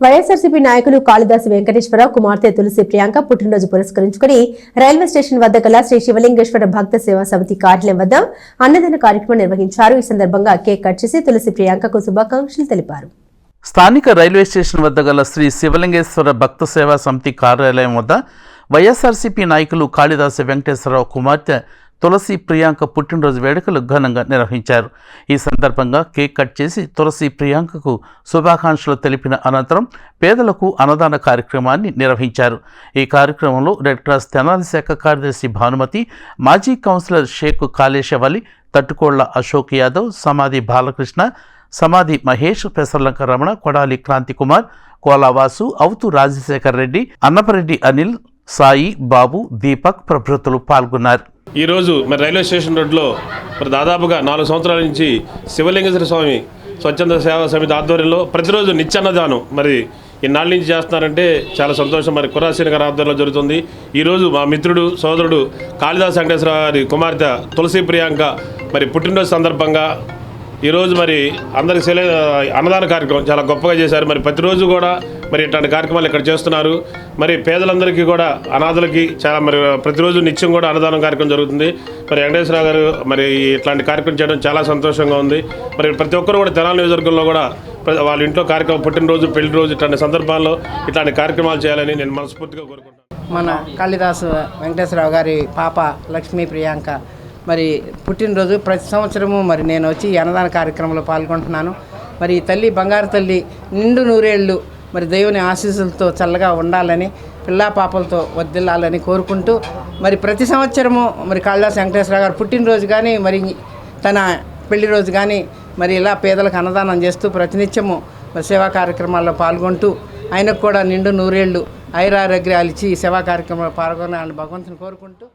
వైఎస్ఆర్సీపీ నాయకులు కాళిదాస్ వెంకటేశ్వరరావు కుమార్తె తులసి ప్రియాంక పుట్టినరోజు పురస్కరించుకుని రైల్వే స్టేషన్ వద్ద గల శ్రీ శివలింగేశ్వర భక్త సేవా సమితి కార్యాలయం వద్ద అన్నదాన కార్యక్రమం నిర్వహించారు. ఈ సందర్భంగా కేక్ కట్ చేసి తులసి ప్రియాంకకు శుభాకాంక్షలు తెలిపారు. స్థానిక రైల్వే స్టేషన్ వద్ద గల శ్రీ శివలింగేశ్వర భక్త సేవా సమితి కార్యాలయం వద్ద వైఎస్ఆర్సీపీ నాయకులు కాళిదాసు వెంకటేశ్వరరావు కుమార్తె తులసి ప్రియాంక పుట్టినరోజు వేడుకలు ఘనంగా నిర్వహించారు. ఈ సందర్భంగా కేక్ కట్ చేసి తులసి ప్రియాంకకు శుభాకాంక్షలు తెలిపిన అనంతరం పేదలకు అన్నదాన కార్యక్రమాన్ని నిర్వహించారు. ఈ కార్యక్రమంలో రెడ్ క్రాస్ తెనాలి శాఖ కార్యదర్శి భానుమతి మాజీ కౌన్సిలర్ షేక్ కాళేశవలి తట్టుకోళ్ళ అశోక్ యాదవ్ సమాధి బాలకృష్ణ సమాధి మహేష్ పెసర్లంక రమణ కొడాలి క్రాంతికుమార్ కోలావాసు అవుతు రాజశేఖర్ రెడ్డి అన్నపరెడ్డి అనిల్ సాయి బాబు దీపక్ ప్రభృతులు పాల్గొన్నారు. ఈరోజు మరి రైల్వే స్టేషన్ రోడ్లో మరి దాదాపుగా నాలుగు సంవత్సరాల నుంచి శివలింగేశ్వర స్వామి స్వచ్ఛంద సేవా సమితి ఆధ్వర్యంలో ప్రతిరోజు నిత్యాన్నదానం మరి ఇన్నాళ్ళ నుంచి చేస్తున్నారంటే చాలా సంతోషం. మరి కురాసీన గారి ఆధ్వర్యంలో జరుగుతుంది. ఈరోజు మా మిత్రుడు సోదరుడు కాళిదాస్ వెంకటేశ్వర గారి కుమార్తె తులసి ప్రియాంక మరి పుట్టినరోజు సందర్భంగా ఈరోజు మరి అందరికి సెల అన్నదాన కార్యక్రమం చాలా గొప్పగా చేశారు. మరి ప్రతిరోజు కూడా మరి ఇట్లాంటి కార్యక్రమాలు ఇక్కడ చేస్తున్నారు. మరి పేదలందరికీ కూడా అనాథలకి చాలా మరి ప్రతిరోజు నిత్యం కూడా అన్నదానం కార్యక్రమం జరుగుతుంది. మరి వెంకటేశ్వర గారు మరి ఇట్లాంటి కార్యక్రమం చేయడం చాలా సంతోషంగా ఉంది. మరి ప్రతి ఒక్కరు కూడా తెనాలి నియోజకవర్గంలో కూడా వాళ్ళ ఇంట్లో కార్యక్రమం పుట్టినరోజు పెళ్ళి రోజు ఇట్లాంటి సందర్భాల్లో ఇట్లాంటి కార్యక్రమాలు చేయాలని నేను మనస్ఫూర్తిగా కోరుకుంటాను మన కాళిదాసు వెంకటేశ్వరరావు గారి పాప లక్ష్మీ ప్రియాంక మరి పుట్టినరోజు ప్రతి సంవత్సరము మరి నేను వచ్చి అన్నదాన కార్యక్రమంలో పాల్గొంటున్నాను. మరి తల్లి బంగారు తల్లి నిండు నూరేళ్ళు మరి దేవుని ఆశీస్సులతో చల్లగా ఉండాలని పిల్లా పాపలతో వర్దిల్లాలని కోరుకుంటూ మరి ప్రతి సంవత్సరము మరి కాళిదాస్ వెంకటేశ్వర గారు పుట్టినరోజు కానీ మరి తన పెళ్ళి రోజు కానీ మరి ఇలా పేదలకు అన్నదానం చేస్తూ ప్రతినిత్యము సేవా కార్యక్రమాల్లో పాల్గొంటూ ఆయనకు కూడా నిండు నూరేళ్ళు ఐరారోగ్యాలు ఇచ్చి ఈ సేవా కార్యక్రమంలో పాల్గొనాలని భగవంతుని కోరుకుంటూ